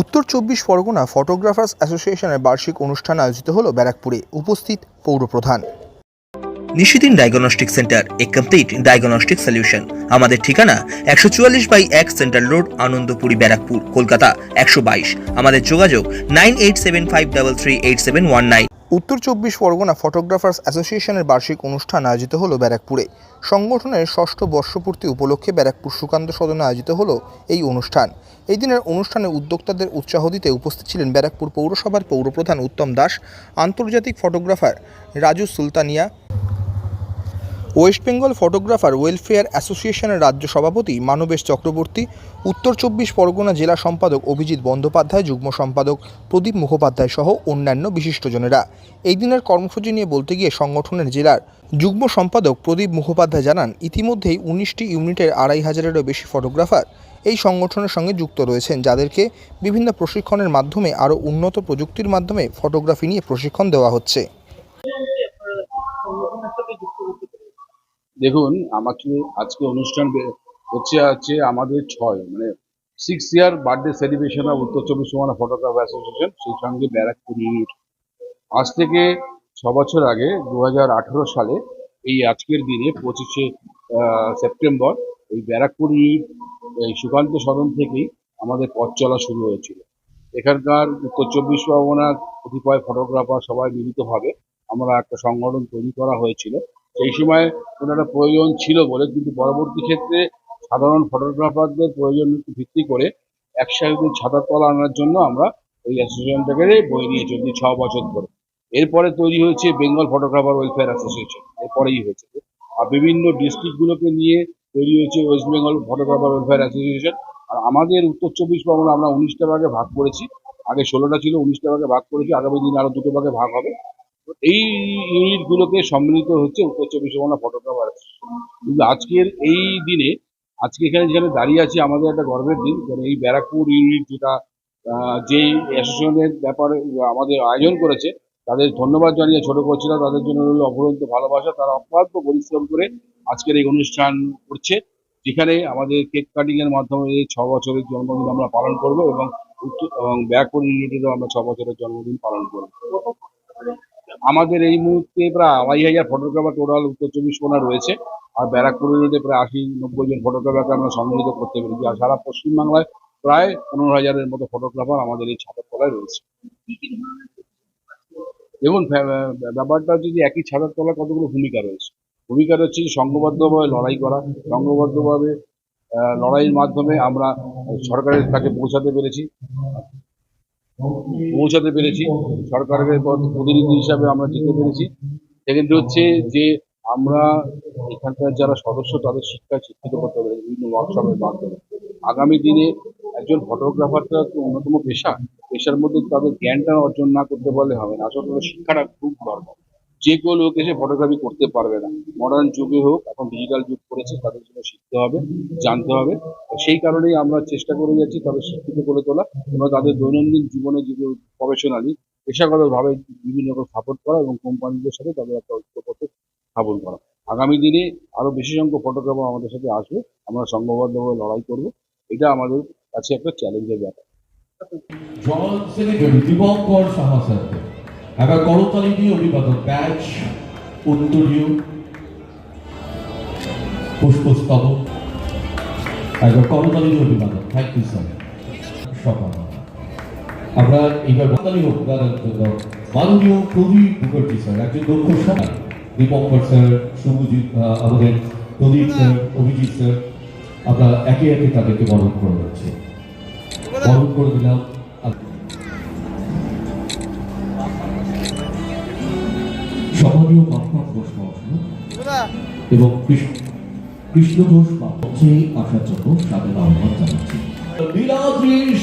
উত্তর চব্বিশ পরগনা ফটোগ্রাফার্স অ্যাসোসিয়েশনের বার্ষিক অনুষ্ঠান আয়োজিত হলো ব্যারাকপুরে। উপস্থিত পৌরপ্রধান। নিশিদিন ডায়াগনস্টিক সেন্টার এ কমপ্লিট ডায়াগনস্টিক সলিউশন আমাদের ঠিকানা একশো চুয়াল্লিশ বাই এক সেন্ট্রাল রোড আনন্দপুরি, ব্যারাকপুর, কলকাতা একশো বাইশ। আমাদের যোগাযোগ nine eight seven five double three eight seven one nine. উত্তর চব্বিশ পরগনা ফটোগ্রাফার্স অ্যাসোসিয়েশনের বার্ষিক অনুষ্ঠান আয়োজিত হলো ব্যারাকপুরে। সংগঠনের ষষ্ঠ বর্ষপূর্তি উপলক্ষে ব্যারাকপুর সুকান্ত সদনে আয়োজিত হলো এই অনুষ্ঠান। এই দিনের অনুষ্ঠানে উদ্যোক্তাদের উৎসাহ দিতে উপস্থিত ছিলেন ব্যারাকপুর পৌরসভার পৌরপ্রধান উত্তম দাস, আন্তর্জাতিক photographer Raju Sultania West Bengal photographer welfare অ্যাসোসিয়েশনের রাজ্য সভাপতি মানবেশ চক্রবর্তী, উত্তর চব্বিশ পরগনা জেলা সম্পাদক অভিজিৎ বন্দ্যোপাধ্যায়, যুগ্ম সম্পাদক প্রদীপ মুখোপাধ্যায় সহ অন্যান্য বিশিষ্টজনেরা। এই দিনের কর্মসূচি নিয়ে বলতে গিয়ে সংগঠনের জেলার যুগ্ম সম্পাদক প্রদীপ মুখোপাধ্যায় জানান, ইতিমধ্যেই উনিশটি ইউনিটের আড়াই হাজারেরও বেশি ফটোগ্রাফার এই সংগঠনের সঙ্গে যুক্ত রয়েছেন, যাদেরকে বিভিন্ন প্রশিক্ষণের মাধ্যমে আরও উন্নত প্রযুক্তির মাধ্যমে ফটোগ্রাফি নিয়ে প্রশিক্ষণ দেওয়া হচ্ছে। দেখুন, আমাকে আজকে অনুষ্ঠান হচ্ছে আছে আমাদের ছয় মানে six year birthday celebration of উত্তর চব্বিশ পরগনা ফটোগ্রাফ অ্যাসোসিয়েশন সেই সঙ্গে ব্যারাকপুর ইউনিট আজ থেকে ছ বছর আগে দু হাজার আঠারো সালে, এই আজকের দিনে পঁচিশে সেপ্টেম্বর, এই ব্যারাকপুর ইউনিট এই সুকান্ত সদন থেকেই আমাদের পথ চলা শুরু হয়েছিল। এখানকার উত্তর চব্বিশ পরগনার কতিপয় ফটোগ্রাফার সবাই মিলিতভাবে আমরা একটা সংগঠন তৈরি করা হয়েছিল। সেই সময় ওনারা প্রয়োজন ছিল বলে, কিন্তু পরবর্তী ক্ষেত্রে সাধারণ ফটোগ্রাফারদের প্রয়োজন ভিত্তি করে একসাথে ছাতার তলা আনার জন্য আমরা এই অ্যাসোসিয়েশনটাকে বই নিয়ে চলছি ছ বছর ধরে। এরপরে তৈরি হয়েছে বেঙ্গল ফটোগ্রাফার ওয়েলফেয়ার অ্যাসোসিয়েশন এরপরেই হয়েছে। আর বিভিন্ন ডিস্ট্রিক্টগুলোকে নিয়ে তৈরি হয়েছে West Bengal photographer welfare association আর আমাদের উত্তর চব্বিশ পরগনা আমরা উনিশটা ভাগে ভাগ করেছি। আগে ষোলোটা ছিল, উনিশটা ভাগে ভাগ করেছি, আগামী দিনে আরও দুটো ভাগে ভাগ হবে। এই ইউনিটগুলোকে সম্মিলিত হচ্ছে উত্তর চব্বিশ পরগনা ফটোগ্রাফার কিন্তু আজকের এই দিনে, আজকে এখানে যেখানে দাঁড়িয়ে আছি, আমাদের একটা গর্বের দিন। কারণ এই ব্যারাকপুর ইউনিট যেটা যেই অ্যাসোসিয়েশনের ব্যাপারে আমাদের আয়োজন করেছে, তাদের ধন্যবাদ জানিয়ে ছোট করছিল তাদের জন্য রইল অপরন্ত ভালোবাসা। তারা অক্লান্ত পরিশ্রম করে আজকের এই অনুষ্ঠান করছে, যেখানে আমাদের কেক কাটিং এর মাধ্যমে এই ছ বছরের জন্মদিন আমরা পালন করব এবং এবং ব্যারাকপুর ইউনিটেরও আমরা ছ বছরের জন্মদিন পালন করব। আমাদের এই মুহূর্তে প্রায় আড়াই হাজার ফটোগ্রাফার টোটাল উত্তর চব্বিশ পরগনা রয়েছে। আর ব্যারাকপুর ইউনিটে প্রায় আশি নব্বই জন ফটোগ্রাফারকে আমরা সম্মিলিত করতে পেরেছি। আর সারা পশ্চিমবাংলায় প্রায় পনেরো হাজারের মতো ফটোগ্রাফার আমাদের এই ছাতার তলায় রয়েছে। দেখুন ব্যাপারটা হচ্ছে যে একই ছাতার তলায় কতগুলো ভূমিকা রয়েছে। ভূমিকা রয়েছে যে সংঘবদ্ধভাবে লড়াই করা, সংঘবদ্ধভাবে লড়াইয়ের মাধ্যমে আমরা সরকারের কাছে পৌঁছাতে পেরেছি। পৌঁছাতে পেরেছি। সরকারের প্রতিনিধি হিসাবে আমরা যেতে পেরেছি। সেক্ষেত্রে হচ্ছে যে আমরা এখানকার যারা সদস্য, তাদের শিক্ষায় শিক্ষিত করতে পারে বিভিন্ন ওয়ার্কশপের মাধ্যমে। আগামী দিনে একজন ফটোগ্রাফারটা অন্যতম পেশা। পেশার মধ্যে তাদের জ্ঞানটা অর্জন না করতে পারলে হবে না। আসলে শিক্ষাটা খুব দরকার। যে কেউ লোক এসে ফটোগ্রাফি করতে পারবে না। মডার্ন যুগে হোক, এখন ডিজিটাল যুগ করেছে তাদের জন্য শিখতে হবে, জানতে হবে। সেই কারণেই আমরা চেষ্টা করে যাচ্ছি তাদের শিক্ষিত করে তোলা এবং তাদের দৈনন্দিন জীবনে যে প্রফেশনালি পেশাগতভাবে বিভিন্ন রকম সাপোর্ট করা এবং কোম্পানিদের সাথে তাদের একটা ঐক্যপত্র স্থাপন করা। আগামী দিনে আরও বেশি সংখ্যক ফটোগ্রাফার আমাদের সাথে আসবে, আমরা সংঘবদ্ধভাবে লড়াই করব। এটা আমাদের কাছে একটা চ্যালেঞ্জের ব্যাপার। জল একবার করতালি দিয়ে অভিবাদন ব্যাচ উত্তরীয় পুষ্পস্তবক একবার করতালি দিয়ে অভিবাদন থ্যাংক ইউ স্যার সকাল আমরা এইবার করতালি হোক দাদার জন্য মাননীয় প্রদীপ মুখার্জি স্যার একজন দক্ষ সমাজ দীপঙ্কর স্যার শুভজিৎ আমাদের প্রদীপ স্যার অভিজিৎ স্যার আমরা একে একে তাদেরকে বরণ করে যাচ্ছি। বরণ করে দিলাম। সম্মানীয় মাত্মা ঘোষ মহাশয় এবং কৃষ্ণ ঘোষ মঞ্চে আসার জন্য সাদর আহ্বান জানাচ্ছি।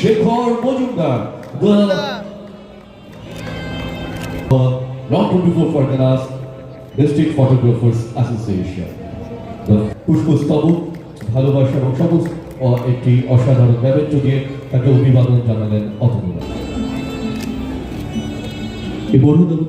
Shekhar Majumdar four Parganas district photographers association পুষ্পস্তবক, ভালোবাসা এবং একটি অসাধারণ ব্যবচ্য দিয়ে তাকে অভিবাদন জানালেন অতনুরা। এই বড়দের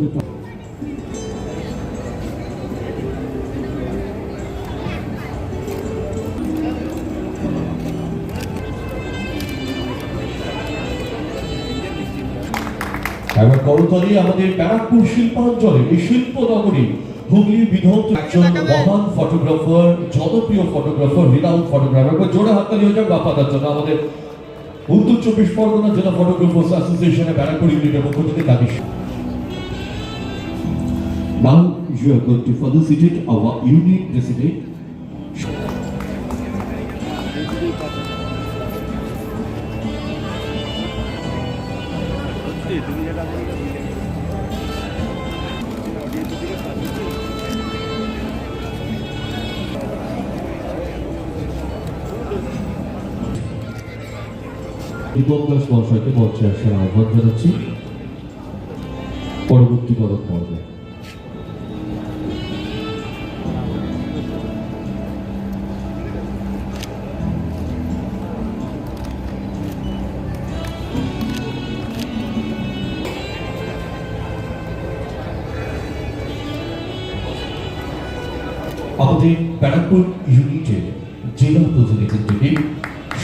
এবার করতালি আমাদের ব্যারাকপুর শিল্পাঞ্চলে এই শিল্প নগরী। হুগলি বিধৌত একজন মহান ফটোগ্রাফার জনপ্রিয় ফটোগ্রাফার রিনাউন্ড ফটোগ্রাফার জোরে হাততালি হয়ে যাক বাপাদার জন্য আমাদের উত্তর চব্বিশ পরগনা জেলা ফটোগ্রাফার্স অ্যাসোসিয়েশনের ব্যারাকপুর ইউনিটের পক্ষ থেকে তাকে Now you are going to felicitate our unit president Dipak Das মহাশয়কে আসার আহ্বান জানাচ্ছি। পরবর্তী পর্বে আমাদের ব্যারাকপুর ইউনিটের জেলা প্রতিনিধি